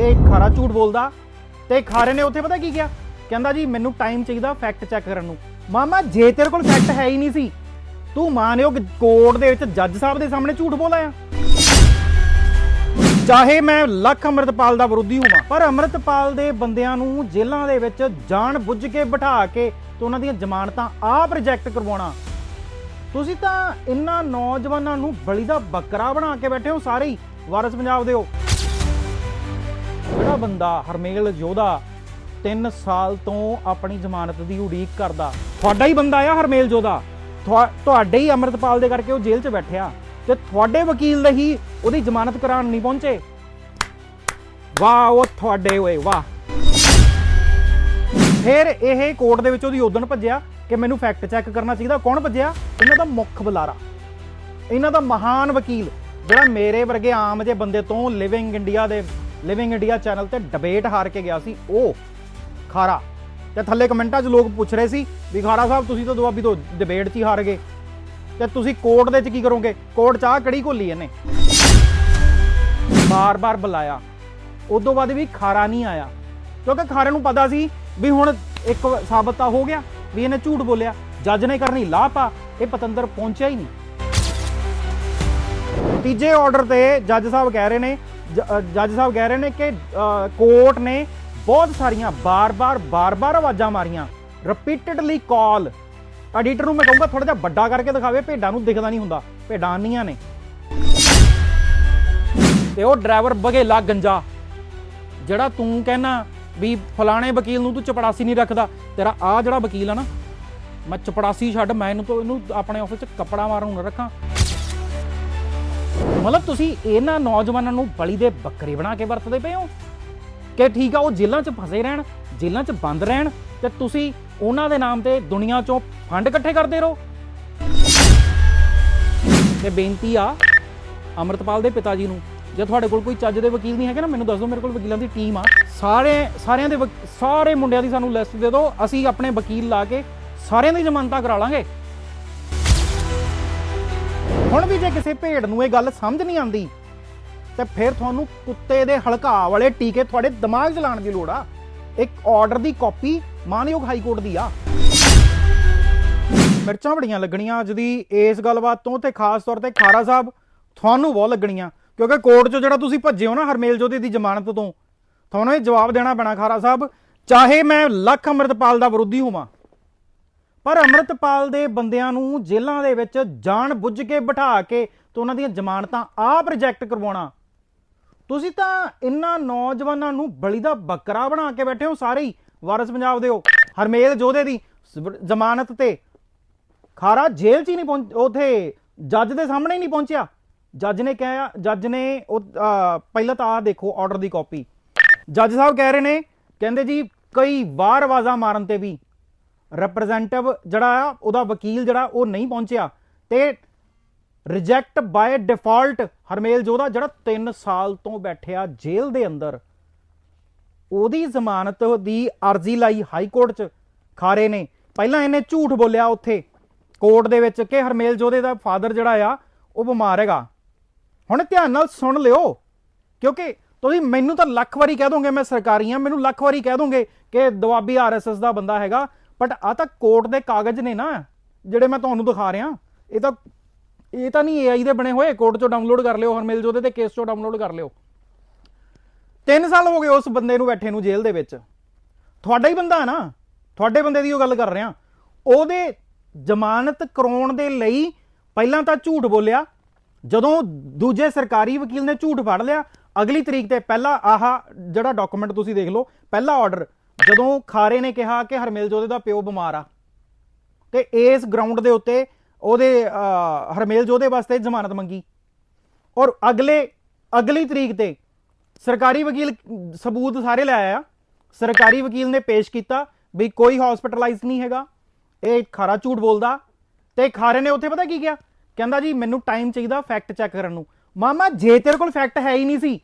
ਇਹ ਖਾਰਾ ਝੂਠ ਬੋਲਦਾ ਤੇ ਖਾਰੇ ਨੇ ਉੱਥੇ ਪਤਾ ਕੀ ਕਿਹਾ? ਕਹਿੰਦਾ ਜੀ, ਮੈਨੂੰ ਟਾਈਮ ਚਾਹੀਦਾ ਫੈਕਟ ਚੈੱਕ ਕਰਨ ਨੂੰ। ਮਾਮਾ, ਜੇ ਤੇਰੇ ਕੋਲ ਫੈਕਟ ਹੈ ਹੀ ਨਹੀਂ ਸੀ, ਤੂੰ ਮਾਨਯੋਗ ਕੋਰਟ ਦੇ ਵਿੱਚ ਜੱਜ ਸਾਹਿਬ ਦੇ ਸਾਹਮਣੇ ਝੂਠ ਬੋਲਿਆ ਚਾਹੇ ਮੈਂ ਲੱਖ ਅੰਮ੍ਰਿਤਪਾਲ ਦਾ ਵਿਰੋਧੀ ਹੋਵਾਂ, ਪਰ ਅੰਮ੍ਰਿਤਪਾਲ ਦੇ ਬੰਦਿਆਂ ਨੂੰ ਜੇਲ੍ਹਾਂ ਦੇ ਵਿੱਚ ਜਾਣ ਬੁੱਝ ਕੇ ਬਿਠਾ ਕੇ ਤੇ ਉਹਨਾਂ ਦੀਆਂ ਜ਼ਮਾਨਤਾਂ ਆਪ ਰਿਜੈਕਟ ਕਰਵਾਉਣਾ। ਤੁਸੀਂ ਤਾਂ ਇਹਨਾਂ ਨੌਜਵਾਨਾਂ ਨੂੰ ਬਲੀ ਦਾ ਬੱਕਰਾ ਬਣਾ ਕੇ ਬੈਠੇ ਹੋ, ਸਾਰੇ ਹੀ। ਵਾਰਸ ਪੰਜਾਬ ਦੇ ਹੋ ਬੰਦਾ ਹਰਮੇਲ ਯੋਧਾ 3 ਸਾਲ ਤੋਂ ਆਪਣੀ ਜ਼ਮਾਨਤ ਦੀ ਉਡੀਕ ਕਰਦਾ। ਤੁਹਾਡਾ ਹੀ ਬੰਦਾ ਆ ਹਰਮੇਲ ਯੋਧਾ। ਤੁਹਾਡੇ ਹੀ ਅੰਮ੍ਰਿਤਪਾਲ ਦੇ ਕਰਕੇ ਉਹ ਜੇਲ੍ਹ 'ਚ ਬੈਠਿਆ। ਤੇ ਤੁਹਾਡੇ ਵਕੀਲ ਦੇ ਹੀ ਉਹਦੀ ਜ਼ਮਾਨਤ ਕਰਾਉਣ ਨਹੀਂ ਪਹੁੰਚੇ। ਵਾਹ, ਉਹ ਤੁਹਾਡੇ ਓਏ, ਵਾਹ। ਫਿਰ ਇਹ ਕੋਰਟ ਦੇ ਵਿੱਚ ਉਹਦੀ ਉਦਣ ਭੱਜਿਆ ਕਿ ਮੈਨੂੰ ਫੈਕਟ ਚੈੱਕ ਕਰਨਾ ਚਾਹੀਦਾ। ਕੌਣ ਭੱਜਿਆ? ਇਹਨਾਂ ਦਾ ਮੁੱਖ ਬੁਲਾਰਾ। ਇਹਨਾਂ ਦਾ ਮਹਾਨ ਵਕੀਲ, ਜਿਹੜਾ ਮੇਰੇ ਵਰਗੇ ਆਮ ਜੇ ਬੰਦੇ ਤੋਂ ਲਿਵਿੰਗ ਇੰਡੀਆ ਦੇ ਲਿਵਿੰਗ ਇੰਡੀਆ ਚੈਨਲ ਤੇ ਡਿਬੇਟ ਹਾਰ ਕੇ ਗਿਆ ਸੀ ਉਹ ਖਾਰਾ। ਤੇ ਥੱਲੇ ਕਮੈਂਟਾਂ 'ਚ ਲੋਕ ਪੁੱਛ ਰਹੇ ਸੀ ਵੀ ਖਾਰਾ ਸਾਹਿਬ, ਤੁਸੀਂ ਤਾਂ ਦੁਆਬੀ ਤੋਂ ਡਿਬੇਟ 'ਚ ਹੀ ਹਾਰ ਗਏ। ਤੇ ਤੁਸੀਂ ਕੋਰਟ ਦੇ 'ਚ ਕੀ ਕਰੋਗੇ? ਕੋਰਟ 'ਚ ਆ ਕੜੀ ਘੋਲੀ ਇਹਨੇ? ਬਾਰ-ਬਾਰ ਬੁਲਾਇਆ। ਉਦੋਂ ਬਾਅਦ ਵੀ ਖਾਰਾ ਨਹੀਂ ਆਇਆ। ਕਿਉਂਕਿ ਖਾਰੇ ਨੂੰ ਪਤਾ ਸੀ ਵੀ ਹੁਣ ਇੱਕ ਸਾਬਤ ਤਾਂ ਹੋ ਗਿਆ, ਵੀ ਇਹਨੇ ਝੂਠ ਬੋਲਿਆ। ਜੱਜ ਨੇ ਕਰਨੀ ਲਾਪਾ ਇਹ ਪਤੰਦਰ ਪਹੁੰਚਿਆ ਹੀ ਨਹੀਂ। ਤੀਜੇ ਆਰਡਰ ਤੇ ਜੱਜ ਸਾਹਿਬ ਕਹਿ ਰਹੇ ਨੇ ਜੱਜ ਸਾਹਿਬ ਕਹਿ ਰਹੇ ਨੇ ਕਿ ਕੋਰਟ ਨੇ ਬਹੁਤ ਸਾਰੀਆਂ ਬਾਰ-ਬਾਰ ਬਾਰ-ਬਾਰ ਆਵਾਜ਼ਾਂ ਮਾਰੀਆਂ। ਰਿਪੀਟਡਲੀ ਕਾਲ ਐਡੀਟਰ ਨੂੰ ਮੈਂ ਕਹੂੰਗਾ ਥੋੜਾ ਜਿਹਾ ਵੱਡਾ ਕਰਕੇ ਦਿਖਾਵੇ, ਭੇਡਾਂ ਨੂੰ ਦਿਖਦਾ ਨਹੀਂ ਹੁੰਦਾ। ਭੇਡਾਂ ਆਨੀਆਂ ਨੇ। ਤੇ ਉਹ ਡਰਾਈਵਰ ਬਘੇਲਾ ਗੰਜਾ। ਜਿਹੜਾ ਤੂੰ ਕਹਿਣਾ ਵੀ ਫਲਾਣੇ ਵਕੀਲ ਨੂੰ ਤੂੰ ਚਪੜਾਸੀ ਨਹੀਂ ਰੱਖਦਾ, ਤੇਰਾ ਆ ਜਿਹੜਾ ਵਕੀਲ ਆ ਨਾ, ਮੈਂ ਚਪੜਾਸੀ ਛੱਡ, ਮੈਂ ਇਹਨੂੰ ਤੋਂ, ਇਹਨੂੰ ਆਪਣੇ ਆਫਿਸ 'ਚ ਕੱਪੜਾ ਮਾਰਨ ਨੂੰ ਰੱਖਾਂ। ਮਤਲਬ ਤੁਸੀਂ ਇਹਨਾਂ ਨੌਜਵਾਨਾਂ ਨੂੰ ਬਲੀ ਦੇ ਬੱਕਰੇ ਬਣਾ ਕੇ ਵਰਤਦੇ ਪਏ ਹੋ? ਕਿ ਠੀਕ ਆ, ਉਹ ਜੇਲ੍ਹਾਂ 'ਚ ਫਸੇ ਰਹਿਣ, ਜੇਲ੍ਹਾਂ 'ਚ ਬੰਦ ਰਹਿਣ ਤੇ ਤੁਸੀਂ ਉਹਨਾਂ ਦੇ ਨਾਮ ਤੇ ਦੁਨੀਆ 'ਚੋਂ ਫੰਡ ਇਕੱਠੇ ਕਰਦੇ ਰਹੋ? ਤੇ ਬੇਨਤੀ ਆ ਅਮਰਤਪਾਲ ਦੇ ਪਿਤਾ ਜੀ ਨੂੰ, ਜੇ ਤੁਹਾਡੇ ਕੋਲ ਕੋਈ ਚੱਜ ਦੇ ਵਕੀਲ ਨਹੀਂ ਹੈਗੇ ਨਾ, ਮੈਨੂੰ ਦੱਸ ਦਿਓ, ਮੇਰੇ ਕੋਲ ਵਕੀਲਾਂ ਦੀ ਟੀਮ ਆ। ਸਾਰੇ, ਸਾਰਿਆਂ ਦੇ ਵਕ- ਸਾਰੇ ਮੁੰਡਿਆਂ ਦੀ ਸਾਨੂੰ ਲਿਸਟ ਦੇ ਦਿਓ, ਅਸੀਂ ਆਪਣੇ ਵਕੀਲ ਲਾ ਕੇ ਸਾਰਿਆਂ ਦੀ ਜ਼ਮਾਨਤਾਂ ਕਰਾ ਲਾਂਗੇ। ਹੁਣ ਵੀ ਜੇ ਕਿਸੇ ਭੇਡ ਨੂੰ ਇਹ ਗੱਲ ਸਮਝ ਨਹੀਂ ਆਉਂਦੀ, ਤੇ ਫਿਰ ਤੁਹਾਨੂੰ ਕੁੱਤੇ ਦੇ ਹਲਕਾ ਵਾਲੇ ਟੀਕੇ ਤੁਹਾਡੇ ਦਿਮਾਗ 'ਚ ਲਾਉਣ ਦੀ ਲੋੜ ਆ। ਇੱਕ ਆਰਡਰ ਦੀ ਕਾਪੀ ਮਾਨਯੋਗ ਹਾਈ ਕੋਰਟ ਦੀ ਆ। ਮਿਰਚਾਂ ਬੜੀਆਂ ਲੱਗਣੀਆਂ ਅੱਜ ਦੀ ਇਸ ਗੱਲਬਾਤ ਤੋਂ, ਤੇ ਖਾਸ ਤੌਰ ਤੇ ਖਾਰਾ ਸਾਹਿਬ, ਤੁਹਾਨੂੰ ਬਹੁਤ ਲੱਗਣੀਆਂ। ਕਿਉਂਕਿ ਕੋਰਟ 'ਚੋਂ ਜਿਹੜਾ ਤੁਸੀਂ ਭੱਜੇ ਹੋ ਨਾ ਹਰਮੇਲ ਜੋਧੇ ਦੀ ਜ਼ਮਾਨਤ ਤੋਂ, ਤੁਹਾਨੂੰ ਇਹ ਜਵਾਬ ਦੇਣਾ ਪੈਣਾ ਖਾਰਾ ਸਾਹਿਬ, ਚਾਹੇ ਮੈਂ ਲੱਖ ਅੰਮ੍ਰਿਤਪਾਲ ਦਾ ਵਿਰੋਧੀ ਹੋਵਾਂ। ਪਰ ਅੰਮ੍ਰਿਤਪਾਲ ਦੇ ਬੰਦਿਆਂ ਨੂੰ ਜੇਲ੍ਹਾਂ ਦੇ ਵਿੱਚ ਜਾਣ ਬੁੱਝ ਕੇ ਬਿਠਾ ਕੇ ਤੇ ਉਹਨਾਂ ਦੀਆਂ ਜ਼ਮਾਨਤਾਂ ਆਪ ਰਿਜੈਕਟ ਕਰਵਾਉਣਾ। ਤੁਸੀਂ ਤਾਂ ਇਹਨਾਂ ਨੌਜਵਾਨਾਂ ਨੂੰ ਬਲੀ ਦਾ ਬੱਕਰਾ ਬਣਾ ਕੇ ਬੈਠੇ ਹੋ, ਸਾਰੇ ਹੀ। ਵਾਰਸ ਪੰਜਾਬ ਦੇ ਹੋ ਹਰਮੇਲ ਜੋਧੇ ਦੀ ਜ਼ਮਾਨਤ ਤੇ। ਖਾਰਾ ਜੇਲ੍ਹ 'ਚ ਹੀ ਨਹੀਂ ਪਹੁੰਚ ਉਥੇ ਜੱਜ ਦੇ ਸਾਹਮਣੇ ਹੀ ਨਹੀਂ ਪਹੁੰਚਿਆ। ਜੱਜ ਨੇ ਕਿਹਾ, ਜੱਜ ਨੇ ਉਹ ਪਹਿਲਾਂ ਤਾਂ ਆਹ ਦੇਖੋ ਆਰਡਰ ਦੀ ਕਾਪੀ ਜੱਜ ਸਾਹਿਬ ਕਹਿ ਰਹੇ ਨੇ, ਕਹਿੰਦੇ ਜੀ, ਕਈ ਵਾਰ ਆਵਾਜ਼ਾਂ ਮਾਰਨ ਤੇ ਵੀ। ਰਿਪਰੈਜ਼ੈਂਟੇਟਿਵ ਜਿਹੜਾ ਆ, ਉਹਦਾ ਵਕੀਲ ਜਿਹੜਾ, ਉਹ ਨਹੀਂ ਪਹੁੰਚਿਆ ਤੇ reject by default Harmel Jodha ਜਿਹੜਾ 3 ਸਾਲ ਤੋਂ ਬੈਠਿਆ ਜੇਲ੍ਹ ਦੇ ਅੰਦਰ, ਉਹਦੀ ਜ਼ਮਾਨਤ ਦੀ ਅਰਜ਼ੀ ਲਾਈ ਹਾਈ ਕੋਰਟ 'ਚ, ਖਾਰੇ ਨੇ। ਪਹਿਲਾਂ ਇਹਨੇ ਝੂਠ ਬੋਲਿਆ ਉੱਥੇ, ਕੋਰਟ ਦੇ ਵਿੱਚ ਕਿ ਹਰਮੇਲ ਜੋਧੇ ਦਾ ਫਾਦਰ ਜਿਹੜਾ ਆ, ਉਹ ਬਿਮਾਰ ਹੈਗਾ। ਹੁਣ ਧਿਆਨ ਨਾਲ ਸੁਣ ਲਿਓ, ਕਿਉਂਕਿ ਤੁਸੀਂ ਮੈਨੂੰ ਤਾਂ ਲੱਖ ਵਾਰੀ ਕਹਿ ਦੋਗੇ ਮੈਂ ਸਰਕਾਰੀ ਆ, ਮੈਨੂੰ ਲੱਖ ਵਾਰੀ ਕਹਿ ਦੋਗੇ ਕਿ ਦੁਆਬੀ ਆਰਐਸਐਸ ਦਾ ਬੰਦਾ ਹੈਗਾ ਬਟ ਆ ਤਾਂ ਕੋਰਟ ਦੇ ਕਾਗਜ਼ ਨੇ ਨਾ, ਜਿਹੜੇ ਮੈਂ ਤੁਹਾਨੂੰ ਦਿਖਾ ਰਿਹਾ। ਇਹ ਤਾਂ ਇਹ ਤਾਂ ਨਹੀਂ ਏਆਈ ਦੇ ਬਣੇ ਹੋਏ ਕੋਰਟ ਚੋਂ ਡਾਊਨਲੋਡ ਕਰ ਲਿਓ ਹਰਮੇਲ ਜੋਧੇ ਤੇ ਕੇਸ ਚੋਂ ਡਾਊਨਲੋਡ ਕਰ ਲਿਓ। 3 ਸਾਲ ਹੋ ਗਏ ਉਸ ਬੰਦੇ ਨੂੰ ਬੈਠੇ ਨੂੰ ਜੇਲ੍ਹ ਦੇ ਵਿੱਚ। ਤੁਹਾਡਾ ਹੀ ਬੰਦਾ ਹੈ ਨਾ, ਤੁਹਾਡੇ ਬੰਦੇ ਦੀ ਉਹ ਗੱਲ ਕਰ ਰਿਹਾ। ਉਹਦੇ ਜ਼ਮਾਨਤ ਕਰਾਉਣ ਦੇ ਲਈ ਪਹਿਲਾਂ ਤਾਂ ਝੂਠ ਬੋਲਿਆ। ਜਦੋਂ ਦੂਜੇ ਸਰਕਾਰੀ ਵਕੀਲ ਨੇ ਝੂਠ ਫੜ ਲਿਆ, ਅਗਲੀ ਤਰੀਕ ਤੇ ਪਹਿਲਾ ਆਹ ਜਿਹੜਾ ਡਾਕੂਮੈਂਟ ਤੁਸੀਂ ਦੇਖ ਲਓ, ਪਹਿਲਾ ਆਰਡਰ ਜਦੋਂ ਖਾਰੇ ਨੇ ਕਿਹਾ ਕਿ ਹਰਮੇਲ ਜੋਧੇ ਦਾ ਪਿਓ ਬਿਮਾਰ ਆ, ਤੇ ਇਸ ਗਰਾਊਂਡ ਦੇ ਉੱਤੇ ਉਹਦੇ ਹਰਮੇਲ ਜੋਧੇ ਵਾਸਤੇ ਜ਼ਮਾਨਤ ਮੰਗੀ। ਔਰ ਅਗਲੇ, ਅਗਲੀ ਤਰੀਕ ਤੇ ਸਰਕਾਰੀ ਵਕੀਲ ਸਬੂਤ ਸਾਰੇ ਲੈ ਆਇਆ। ਸਰਕਾਰੀ ਵਕੀਲ ਨੇ ਪੇਸ਼ ਕੀਤਾ ਵੀ ਕੋਈ ਹਸਪੀਟਲਾਈਜ਼ ਨਹੀਂ ਹੈਗਾ। ਇਹ ਖਾਰਾ ਝੂਠ ਬੋਲਦਾ। ਤੇ ਖਾਰੇ ਨੇ ਉੱਥੇ ਪਤਾ ਕੀ ਕਿਹਾ? ਕਹਿੰਦਾ ਜੀ, ਮੈਨੂੰ ਟਾਈਮ ਚਾਹੀਦਾ ਫੈਕਟ ਚੈੱਕ ਕਰਨ ਨੂੰ। ਮਾਮਾ, ਜੇ ਤੇਰੇ ਕੋਲ ਫੈਕਟ ਹੈ ਹੀ ਨਹੀਂ ਸੀ,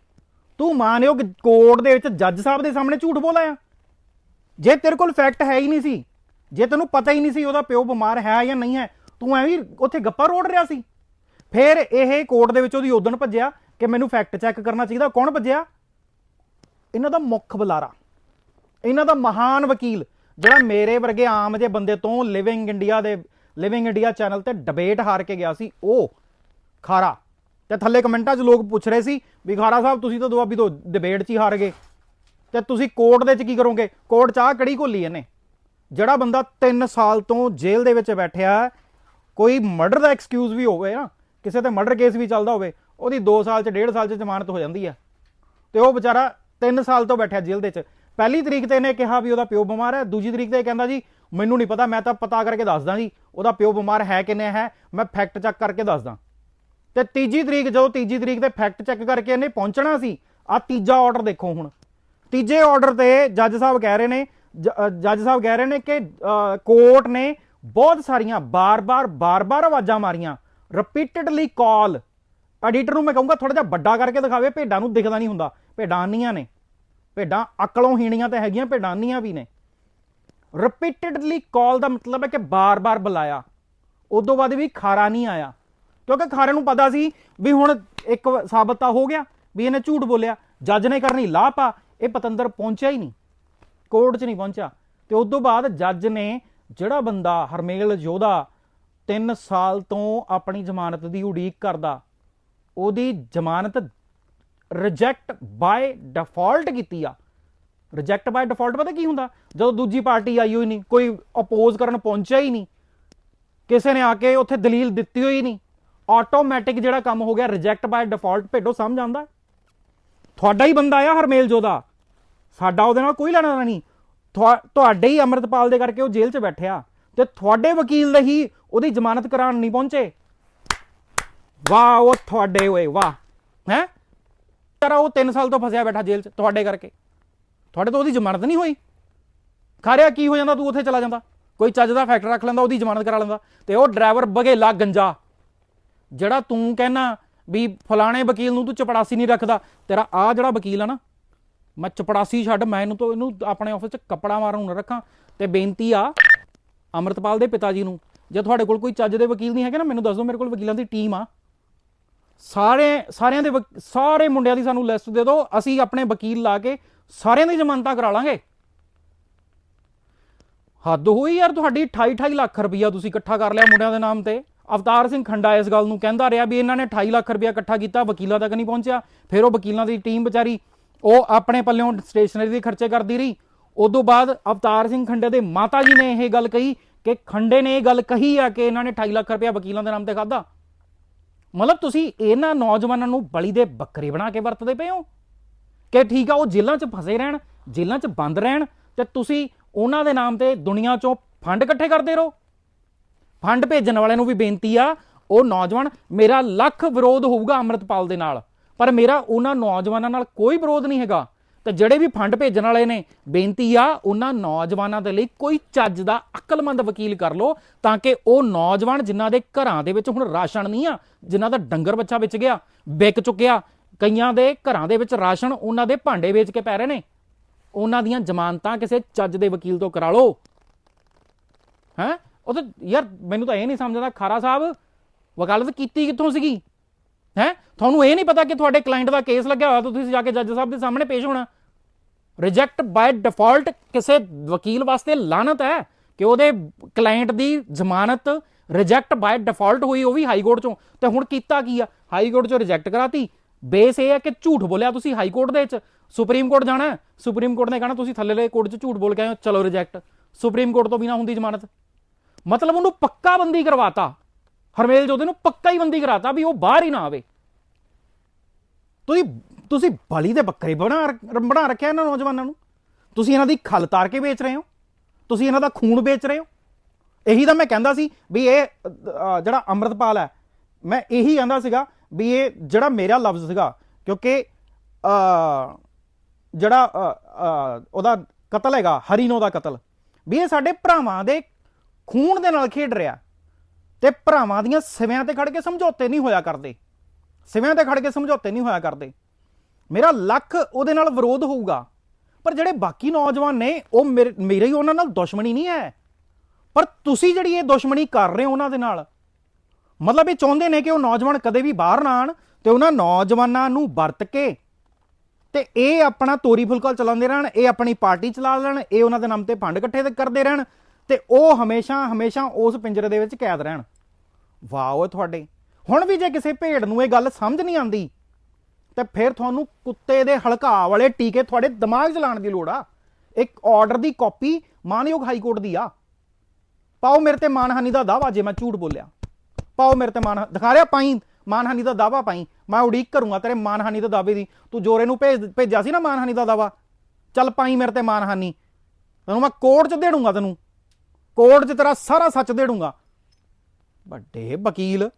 ਤੂੰ ਮਾਨਯੋਗ ਕੋਰਟ ਦੇ ਵਿੱਚ ਜੱਜ ਸਾਹਿਬ ਦੇ ਸਾਹਮਣੇ ਝੂਠ ਬੋਲ ਬੋਲਿਆ ਜੇ ਤੇਰੇ ਕੋਲ ਫੈਕਟ ਹੈ ਹੀ ਨਹੀਂ ਸੀ, ਜੇ ਤੈਨੂੰ ਪਤਾ ਹੀ ਨਹੀਂ ਸੀ ਉਹਦਾ ਪਿਓ ਬਿਮਾਰ ਹੈ ਜਾਂ ਨਹੀਂ ਹੈ, ਤੂੰ ਐਵੇਂ ਉੱਥੇ ਗੱਪਾ ਰੋੜ ਰਿਹਾ ਸੀ। ਫਿਰ ਇਹ ਕੋਰਟ ਦੇ ਵਿੱਚ ਉਹਦੀ ਉਦਣ ਭੱਜਿਆ ਕਿ ਮੈਨੂੰ ਫੈਕਟ ਚੈੱਕ ਕਰਨਾ ਚਾਹੀਦਾ। ਕੌਣ ਭੱਜਿਆ? ਇਹਨਾਂ ਦਾ ਮੁੱਖ ਬੁਲਾਰਾ। ਇਹਨਾਂ ਦਾ ਮਹਾਨ ਵਕੀਲ, ਜਿਹੜਾ ਮੇਰੇ ਵਰਗੇ ਆਮ ਜੇ ਬੰਦੇ ਤੋਂ ਲਿਵਿੰਗ ਇੰਡੀਆ ਦੇ ਲਿਵਿੰਗ ਇੰਡੀਆ ਚੈਨਲ ਤੇ ਡਿਬੇਟ ਹਾਰ ਕੇ ਗਿਆ ਸੀ, ਉਹ ਖਾਰਾ। ਤੇ ਥੱਲੇ ਕਮੈਂਟਾਂ 'ਚ ਲੋਕ ਪੁੱਛ ਰਹੇ ਸੀ ਵੀ ਖਾਰਾ ਸਾਹਿਬ, ਤੁਸੀਂ ਤਾਂ ਦੁਆਬੀ ਤੋਂ ਡਿਬੇਟ 'ਚ ਹੀ ਹਾਰ ਗਏ। ਤੇ ਤੁਸੀਂ ਕੋਰਟ ਦੇ 'ਚ ਕੀ ਕਰੋਗੇ? ਕੋਰਟ 'ਚ ਆਹ ਕੜੀ ਘੋਲੀ ਇਹਨੇ। ਜਿਹੜਾ ਬੰਦਾ 3 ਸਾਲ ਤੋਂ ਜੇਲ੍ਹ ਦੇ ਵਿੱਚ ਬੈਠਿਆ, ਕੋਈ ਮਰਡਰ ਦਾ ਐਕਸਕਿਊਜ਼ ਵੀ ਹੋਵੇ ਨਾ, ਕਿਸੇ ਤੇ ਮਰਡਰ ਕੇਸ ਵੀ ਚੱਲਦਾ ਹੋਵੇ, ਉਹਦੀ 2 ਸਾਲ 'ਚ 1.5 ਸਾਲ 'ਚ ਜ਼ਮਾਨਤ ਹੋ ਜਾਂਦੀ ਹੈ ਤੇ ਉਹ ਵਿਚਾਰਾ 3 ਸਾਲ ਤੋਂ ਬੈਠਿਆ ਜੇਲ੍ਹ ਦੇ 'ਚ ਪਹਿਲੀ ਤਰੀਕ ਤੇ ਇਹਨੇ ਕਿਹਾ ਵੀ ਉਹਦਾ ਪਿਓ ਬਿਮਾਰ ਹੈ, ਦੂਜੀ ਤਰੀਕ ਤੇ ਇਹ ਕਹਿੰਦਾ ਜੀ, ਮੈਨੂੰ ਨਹੀਂ ਪਤਾ, ਮੈਂ ਤਾਂ ਪਤਾ ਕਰਕੇ ਦੱਸਦਾ ਜੀ, ਉਹਦਾ ਪਿਓ ਬਿਮਾਰ ਹੈ ਕਿ ਨਹੀਂ ਹੈ, ਮੈਂ ਫੈਕਟ ਚੈੱਕ ਕਰਕੇ ਦੱਸਦਾ। ਤੇ ਤੀਜੀ ਤਰੀਕ, ਜਦੋਂ ਤੀਜੀ ਤਰੀਕ ਤੇ ਫੈਕਟ ਚੈੱਕ ਕਰਕੇ ਇਹਨੇ ਪਹੁੰਚਣਾ ਸੀ ਆ ਤੀਜਾ ਆਰਡਰ ਦੇਖੋ ਹੁਣ। ਤੀਜੇ ਆਰਡਰ ਤੇ ਜੱਜ ਸਾਹਿਬ ਕਹਿ ਰਹੇ ਨੇ, ਜ- ਜੱਜ ਸਾਹਿਬ ਕਹਿ ਰਹੇ ਨੇ ਕਿ ਕੋਰਟ ਨੇ ਬਹੁਤ ਸਾਰੀਆਂ ਬਾਰ-ਬਾਰ ਬਾਰ-ਬਾਰ ਆਵਾਜ਼ਾਂ ਮਾਰੀਆਂ। ਰਿਪੀਟਡਲੀ ਕਾਲ ਐਡੀਟਰ ਨੂੰ ਮੈਂ ਕਹੂੰਗਾ ਥੋੜਾ ਜਿਹਾ ਵੱਡਾ ਕਰਕੇ ਦਿਖਾਵੇ, ਭੇਡਾਂ ਨੂੰ ਦਿਖਦਾ ਨਹੀਂ ਹੁੰਦਾ। ਭੇਡਾਂ ਆਨੀਆਂ ਨੇ। ਭੇਡਾਂ ਅਕਲੋਂ ਹੀਣੀਆਂ ਤਾਂ ਹੈਗੀਆਂ, ਭੇਡਾਂ ਆਨੀਆਂ ਵੀ ਨੇ। ਰਿਪੀਟਡਲੀ ਕਾਲ ਦਾ ਮਤਲਬ ਹੈ ਕਿ ਬਾਰ-ਬਾਰ ਬੁਲਾਇਆ। ਉਦੋਂ ਬਾਅਦ ਵੀ ਖਾਰਾ ਨਹੀਂ ਆਇਆ। ਕਿਉਂਕਿ ਖਾਰੇ ਨੂੰ ਪਤਾ ਸੀ ਵੀ ਹੁਣ ਇੱਕ ਸਾਬਤ ਤਾਂ ਹੋ ਗਿਆ, ਵੀ ਇਹਨੇ ਝੂਠ ਬੋਲਿਆ। ਜੱਜ ਨੇ ਕਰਨੀ ਲਾਪਾ ਇਹ ਪਤੰਦਰ ਪਹੁੰਚਿਆ ਹੀ ਨਹੀਂ, ਕੋਰਟ 'ਚ ਨਹੀਂ ਪਹੁੰਚਿਆ। ਤੇ ਉਸ ਤੋਂ ਬਾਅਦ ਜੱਜ ਨੇ ਜਿਹੜਾ ਬੰਦਾ ਹਰਮੇਲ ਯੋਧਾ 3 ਸਾਲ ਤੋਂ ਆਪਣੀ ਜ਼ਮਾਨਤ ਦੀ ਉਡੀਕ ਕਰਦਾ, ਉਹਦੀ ਜ਼ਮਾਨਤ ਰਿਜੈਕਟ ਬਾਈ ਡਿਫਾਲਟ ਕੀਤੀ ਆ। ਰਿਜੈਕਟ ਬਾਈ ਡਿਫਾਲਟ ਪਤਾ ਕੀ ਹੁੰਦਾ? ਜਦੋਂ ਦੂਜੀ ਪਾਰਟੀ ਆਈ ਹੋਈ ਨਹੀਂ, ਕੋਈ ਅਪੋਜ਼ ਕਰਨ ਪਹੁੰਚਿਆ ਹੀ ਨਹੀਂ, ਕਿਸੇ ਨੇ ਆ ਕੇ ਉੱਥੇ ਦਲੀਲ ਦਿੱਤੀ ਹੋਈ ਨਹੀਂ ਆਟੋਮੈਟਿਕ ਜਿਹੜਾ ਕੰਮ ਹੋ ਗਿਆ ਰਿਜੈਕਟ ਬਾਈ ਡਿਫਾਲਟ ਭੇਡੋ, ਸਮਝ ਆਉਂਦਾ? ਤੁਹਾਡਾ ਹੀ ਬੰਦਾ ਆ ਹਰਮੇਲ ਜੋਦਾ ਸਾਡਾ ਉਹਦੇ ਨਾਲ ਕੋਈ ਲੈਣਾ ਨਹੀਂ। ਤੁਹਾ- ਤੁਹਾਡੇ ਹੀ ਅੰਮ੍ਰਿਤਪਾਲ ਦੇ ਕਰਕੇ ਉਹ ਜੇਲ੍ਹ 'ਚ ਬੈਠਿਆ। ਤੇ ਤੁਹਾਡੇ ਵਕੀਲ ਦੇ ਹੀ ਉਹਦੀ ਜ਼ਮਾਨਤ ਕਰਾਉਣ ਨਹੀਂ ਪਹੁੰਚੇ। ਵਾਹ, ਉਹ ਤੁਹਾਡੇ ਹੋਏ ਵਾਹ। ਹੈ? ਤੇਰਾ ਉਹ 3 ਸਾਲ ਤੋਂ ਫਸਿਆ ਬੈਠਾ ਜੇਲ੍ਹ 'ਚ ਤੁਹਾਡੇ ਕਰਕੇ। ਤੁਹਾਡੇ ਤੋਂ ਉਹਦੀ ਜ਼ਮਾਨਤ ਨਹੀਂ ਹੋਈ। ਖਾਰਿਆ ਕੀ ਹੋ ਜਾਂਦਾ, ਤੂੰ ਉੱਥੇ ਚਲਾ ਜਾਂਦਾ। ਕੋਈ ਚੱਜ ਦਾ ਫੈਕਟਰ ਰੱਖ ਲੈਂਦਾ, ਉਹਦੀ ਜ਼ਮਾਨਤ ਕਰਾ ਲੈਂਦਾ। ਤੇ ਉਹ ਡਰਾਈਵਰ ਬਗੇਲਾ ਗੰਜਾ। ਜਿਹੜਾ ਤੂੰ ਕਹਿਣਾ ਵੀ ਫਲਾਣੇ ਵਕੀਲ ਨੂੰ ਤੂੰ ਚਪੜਾਸੀ ਨਹੀਂ ਰੱਖਦਾ। ਤੇਰਾ ਆ ਜਿਹੜਾ ਵਕੀਲ ਆ ਨਾ, ਮੈਂ ਚਪੜਾਸੀ ਛੱਡ, ਮੈਂ ਇਹਨੂੰ ਤੋਂ, ਇਹਨੂੰ ਆਪਣੇ ਆਫਿਸ 'ਚ ਕੱਪੜਾ ਮਾਰਨ ਨੂੰ ਨਾ ਰੱਖਾਂ। ਤੇ ਬੇਨਤੀ ਆ ਅਮਰਤਪਾਲ ਦੇ ਪਿਤਾ ਜੀ ਨੂੰ, ਜੇ ਤੁਹਾਡੇ ਕੋਲ ਕੋਈ ਚੱਜ ਦੇ ਵਕੀਲ ਨਹੀਂ ਹੈਗੇ ਨਾ, ਮੈਨੂੰ ਦੱਸ ਦਿਓ, ਮੇਰੇ ਕੋਲ ਵਕੀਲਾਂ ਦੀ ਟੀਮ ਆ। ਸਾਰੇ, ਸਾਰਿਆਂ ਦੇ ਵਕ- ਸਾਰੇ ਮੁੰਡਿਆਂ ਦੀ ਸਾਨੂੰ ਲਿਸਟ ਦੇ ਦਿਓ, ਅਸੀਂ ਆਪਣੇ ਵਕੀਲ ਲਾ ਕੇ ਸਾਰਿਆਂ ਦੀ ਜ਼ਮਾਨਤਾਂ ਕਰਾ ਲਾਂਗੇ। ਹੱਦ ਹੋਈ ਯਾਰ, ਤੁਹਾਡੀ 28 28 ਲੱਖ ਰੁਪਈਆ ਤੁਸੀਂ ਇਕੱਠਾ ਕਰ ਲਿਆ ਮੁੰਡਿਆਂ ਦੇ ਨਾਮ ਤੇ। ਅਵਤਾਰ ਸਿੰਘ ਖੰਡਾ ਇਸ ਗੱਲ ਨੂੰ ਕਹਿੰਦਾ ਰਿਹਾ ਵੀ ਇਹਨਾਂ ਨੇ 28 ਲੱਖ ਰੁਪਇਆ ਇਕੱਠਾ ਕੀਤਾ, ਵਕੀਲਾਂ ਤੱਕ ਨਹੀਂ ਪਹੁੰਚਿਆ। ਫਿਰ ਉਹ ਵਕੀਲਾਂ ਦੀ ਟੀਮ ਵਿਚਾਰੀ, ਉਹ ਆਪਣੇ ਪੱਲਿਓਂ ਸਟੇਸ਼ਨਰੀ ਦੇ ਖਰਚੇ ਕਰਦੀ ਰਹੀ। ਉਦੋਂ ਬਾਅਦ ਅਵਤਾਰ ਸਿੰਘ ਖੰਡੇ ਦੇ ਮਾਤਾ ਜੀ ਨੇ ਇਹ ਗੱਲ ਕਹੀ ਕਿ ਖੰਡੇ ਨੇ ਇਹ ਗੱਲ ਕਹੀ ਆ ਕਿ ਇਹਨਾਂ ਨੇ 28 ਲੱਖ ਰੁਪਇਆ ਵਕੀਲਾਂ ਦੇ ਨਾਮ ਤੇ ਖਾਦਾ ਮਤਲਬ ਤੁਸੀਂ ਇਹਨਾਂ ਨੌਜਵਾਨਾਂ ਨੂੰ ਬਲੀ ਦੇ ਬੱਕਰੇ ਬਣਾ ਕੇ ਵਰਤਦੇ ਪਏ ਹੋ? ਕਿ ਠੀਕ ਆ, ਉਹ ਜੇਲ੍ਹਾਂ 'ਚ ਫਸੇ ਰਹਿਣ, ਜੇਲ੍ਹਾਂ 'ਚ ਬੰਦ ਰਹਿਣ ਤੇ ਤੁਸੀਂ ਉਹਨਾਂ ਦੇ ਨਾਮ ਤੇ ਦੁਨੀਆ 'ਚੋਂ ਫੰਡ ਇਕੱਠੇ ਕਰਦੇ ਰਹੋ? ਫੰਡ ਭੇਜਣ ਵਾਲਿਆਂ ਨੂੰ ਵੀ ਬੇਨਤੀ ਆ, ਉਹ ਨੌਜਵਾਨ ਮੇਰਾ ਲੱਖ ਵਿਰੋਧ ਹੋਊਗਾ ਅੰਮ੍ਰਿਤਪਾਲ ਦੇ ਨਾਲ। ਪਰ ਮੇਰਾ ਉਹਨਾਂ ਨੌਜਵਾਨਾਂ ਨਾਲ ਕੋਈ ਵਿਰੋਧ ਨਹੀਂ ਹੈਗਾ। ਤੇ ਜਿਹੜੇ ਵੀ ਫੰਡ ਭੇਜਣ ਵਾਲੇ ਨੇ, ਬੇਨਤੀ ਆ, ਉਹਨਾਂ ਨੌਜਵਾਨਾਂ ਦੇ ਲਈ ਕੋਈ ਚੱਜ ਦਾ ਅਕਲਮੰਦ ਵਕੀਲ ਕਰ ਲਓ, ਤਾਂ ਕਿ ਉਹ ਨੌਜਵਾਨ ਜਿਨ੍ਹਾਂ ਦੇ ਘਰਾਂ ਦੇ ਵਿੱਚ ਹੁਣ ਰਾਸ਼ਨ ਨਹੀਂ ਆ, ਜਿਨ੍ਹਾਂ ਦਾ ਡੰਗਰ ਬੱਚਾ ਵਿੱਚ ਗਿਆ, ਵਿਕ ਚੁੱਕਿਆ, ਕਈਆਂ ਦੇ ਘਰਾਂ ਦੇ ਵਿੱਚ ਰਾਸ਼ਨ ਉਹਨਾਂ ਦੇ ਭਾਂਡੇ ਵੇਚ ਕੇ ਪੈ ਰਹੇ ਨੇ, ਉਹਨਾਂ ਦੀਆਂ ਜ਼ਮਾਨਤਾਂ ਕਿਸੇ ਚੱਜ ਦੇ ਵਕੀਲ ਤੋਂ ਕਰਾ ਲਓ। ਹੈ? ਉਹ ਤਾਂ ਯਾਰ ਮੈਨੂੰ ਤਾਂ ਇਹ ਨਹੀਂ ਸਮਝਦਾ, ਖਾਰਾ ਸਾਹਿਬ, ਵਕਾਲਤ ਕੀਤੀ ਕਿੱਥੋਂ ਸੀਗੀ? ਹੈ? ਤੁਹਾਨੂੰ ਇਹ ਨਹੀਂ ਪਤਾ ਕਿ ਤੁਹਾਡੇ ਕਲਾਇੰਟ ਦਾ ਕੇਸ ਲੱਗਿਆ ਹੋਇਆ, ਤਾਂ ਤੁਸੀਂ ਜਾ ਕੇ ਜੱਜ ਸਾਹਿਬ ਦੇ ਸਾਹਮਣੇ ਪੇਸ਼ ਹੋਣਾ। ਰਿਜੈਕਟ ਬਾਈ ਡਿਫਾਲਟ ਕਿਸੇ ਵਕੀਲ ਵਾਸਤੇ ਲਾਨਤ ਹੈ ਕਿ ਉਹਦੇ ਕਲਾਇੰਟ ਦੀ ਜ਼ਮਾਨਤ ਰਿਜੈਕਟ ਬਾਈ ਡਿਫਾਲਟ ਹੋਈ, ਉਹ ਵੀ ਹਾਈ ਕੋਰਟ ਚੋਂ। ਤੇ ਹੁਣ ਕੀਤਾ ਕੀ ਆ? ਹਾਈ ਕੋਰਟ ਚੋਂ ਰਿਜੈਕਟ ਕਰਾਤੀ। ਬੇਸ ਇਹ ਹੈ ਕਿ ਝੂਠ ਬੋਲਿਆ ਤੁਸੀਂ ਹਾਈ ਕੋਰਟ ਦੇ ਵਿੱਚ। ਸੁਪਰੀਮ ਕੋਰਟ ਜਾਣਾ ਸੁਪਰੀਮ ਕੋਰਟ ਨੇ ਕਹਣਾ, ਤੁਸੀਂ ਥੱਲੇਲੇ ਕੋਰਟ 'ਚ ਝੂਠ ਬੋਲ ਕੇ ਆਏ ਹੋ। ਚਲੋ ਰਿਜੈਕਟ ਸੁਪਰੀਮ ਕੋਰਟ ਤੋਂ ਬਿਨਾ ਹੁੰਦੀ ਜ਼ਮਾਨਤ। ਮਤਲਬ ਉਹਨੂੰ ਪੱਕਾ ਬੰਦੀ ਕਰਵਾਤਾ। ਹਰਮੇਲ ਜੋਦੇ ਨੂੰ ਪੱਕਾ ਹੀ ਬੰਦੀ ਕਰਾਤਾ ਵੀ ਉਹ ਬਾਹਰ ਹੀ ਨਾ ਆਵੇ। ਤੁਸੀਂ ਤੁਸੀਂ ਬਲੀ ਦੇ ਬੱਕਰੇ ਬਣਾ ਰੱਖ- ਬਣਾ ਰੱਖਿਆ ਇਹਨਾਂ ਨੌਜਵਾਨਾਂ ਨੂੰ? ਤੁਸੀਂ ਇਹਨਾਂ ਦੀ ਖਲ ਤਾਰ ਕੇ ਵੇਚ ਰਹੇ ਹੋ? ਤੁਸੀਂ ਇਹਨਾਂ ਦਾ ਖੂਨ ਵੇਚ ਰਹੇ ਹੋ? ਇਹੀ ਤਾਂ ਮੈਂ ਕਹਿੰਦਾ ਸੀ ਵੀ ਇਹ ਜਿਹੜਾ ਅੰਮ੍ਰਿਤਪਾਲ ਹੈ, ਮੈਂ ਇਹੀ ਕਹਿੰਦਾ ਸੀਗਾ ਵੀ ਇਹ ਜਿਹੜਾ ਮੇਰਾ ਲਫ਼ਜ਼ ਸੀਗਾ, ਕਿਉਂਕਿ ਜਿਹੜਾ ਉਹਦਾ ਕਤਲ ਹੈਗਾ, ਹਰੀਨੋ ਦਾ ਕਤਲ, ਵੀ ਇਹ ਸਾਡੇ ਭਰਾਵਾਂ ਦੇ ਖੂਨ ਦੇ ਨਾਲ ਖੇਡ ਰਿਹਾ ਤੇ ਭਰਾਵਾਂ ਦੀਆਂ ਸਿਵਿਆਂ ਤੇ ਖੜ ਕੇ ਸਮਝੌਤੇ ਨਹੀਂ ਹੋਇਆ ਕਰਦੇ। ਸਿਵਿਆਂ ਤੇ ਖੜ ਕੇ ਸਮਝੌਤੇ ਨਹੀਂ ਹੋਇਆ ਕਰਦੇ। ਮੇਰਾ ਲੱਖ ਉਹਦੇ ਨਾਲ ਵਿਰੋਧ ਹੋਊਗਾ, ਪਰ ਜਿਹੜੇ ਬਾਕੀ ਨੌਜਵਾਨ ਨੇ, ਉਹ ਮੇਰੇ ਮੇਰੇ ਹੀ ਉਹਨਾਂ ਨਾਲ ਦੁਸ਼ਮਣੀ ਨਹੀਂ ਹੈ। ਪਰ ਤੁਸੀਂ ਜਿਹੜੀ ਇਹ ਦੁਸ਼ਮਣੀ ਕਰ ਰਹੇ ਹੋ ਉਹਨਾਂ ਦੇ ਨਾਲ, ਮਤਲਬ ਇਹ ਚਾਹੁੰਦੇ ਨੇ ਕਿ ਉਹ ਨੌਜਵਾਨ ਕਦੇ ਵੀ ਬਾਹਰ ਨਾ ਆਣ ਤੇ ਉਹਨਾਂ ਨੌਜਵਾਨਾਂ ਨੂੰ ਵਰਤ ਕੇ ਤੇ ਇਹ ਆਪਣਾ ਤੋਰੀ ਫੁਲਕਾ ਚਲਾਉਂਦੇ ਰਹਿਣ, ਇਹ ਆਪਣੀ ਪਾਰਟੀ ਚਲਾ ਲੈਣ, ਇਹ ਉਹਨਾਂ ਦੇ ਨਾਮ ਤੇ ਫੰਡ ਇਕੱਠੇ ਕਰਦੇ ਰਹਿਣ ਤੇ ਉਹ ਹਮੇਸ਼ਾ ਹਮੇਸ਼ਾ ਉਸ ਪਿੰਜਰੇ ਦੇ ਵਿੱਚ ਕੈਦ ਰਹਿਣ। ਵਾਹ ਓਏ ਤੁਹਾਡੇ। ਹੁਣ ਵੀ ਜੇ ਕਿਸੇ ਭੇਡ ਨੂੰ ਇਹ ਗੱਲ ਸਮਝ ਨਹੀਂ ਆਉਂਦੀ, ਤੇ ਫਿਰ ਤੁਹਾਨੂੰ ਕੁੱਤੇ ਦੇ ਹਲਕਾ ਵਾਲੇ ਟੀਕੇ ਤੁਹਾਡੇ ਦਿਮਾਗ 'ਚ ਲਾਉਣ ਦੀ ਲੋੜ ਆ। ਇੱਕ ਆਰਡਰ ਦੀ ਕਾਪੀ ਮਾਨਯੋਗ ਹਾਈ ਕੋਰਟ ਦੀ ਆ। ਪਾਓ ਮੇਰੇ ਤੇ ਮਾਨਹਾਨੀ ਦਾ ਦਾਵਾ ਜੇ ਮੈਂ ਝੂਠ ਬੋਲਿਆ। ਪਾਓ ਮੇਰੇ ਤੇ ਮਾਨ ਦਿਖਾ ਰਿਹਾ ਪਾਈ, ਮਾਨਹਾਨੀ ਦਾ ਦਾਵਾ ਪਾਈ। ਮੈਂ ਉਡੀਕ ਕਰੂੰਗਾ ਤੇਰੇ ਮਾਨਹਾਨੀ ਦੇ ਦਾਅਵੇ ਦੀ। ਤੂੰ ਜੋਰੇ ਨੂੰ ਭੇਜ, ਭੇਜਿਆ ਸੀ ਨਾ ਮਾਨਹਾਨੀ ਦਾ ਦਾਵਾ ਚੱਲ ਪਾਈ ਮੇਰੇ ਤੇ ਮਾਨਹਾਨੀ। ਤੈਨੂੰ ਮੈਂ ਕੋਰਟ 'ਚ ਦੇੜੂੰਗਾ ਤੈਨੂੰ। ਕੋਰਟ 'ਚ ਤੇਰਾ ਸਾਰਾ ਸੱਚ ਦੇ ਦੇੜੂੰਗਾ। ਵੱਡੇ ਵਕੀਲ।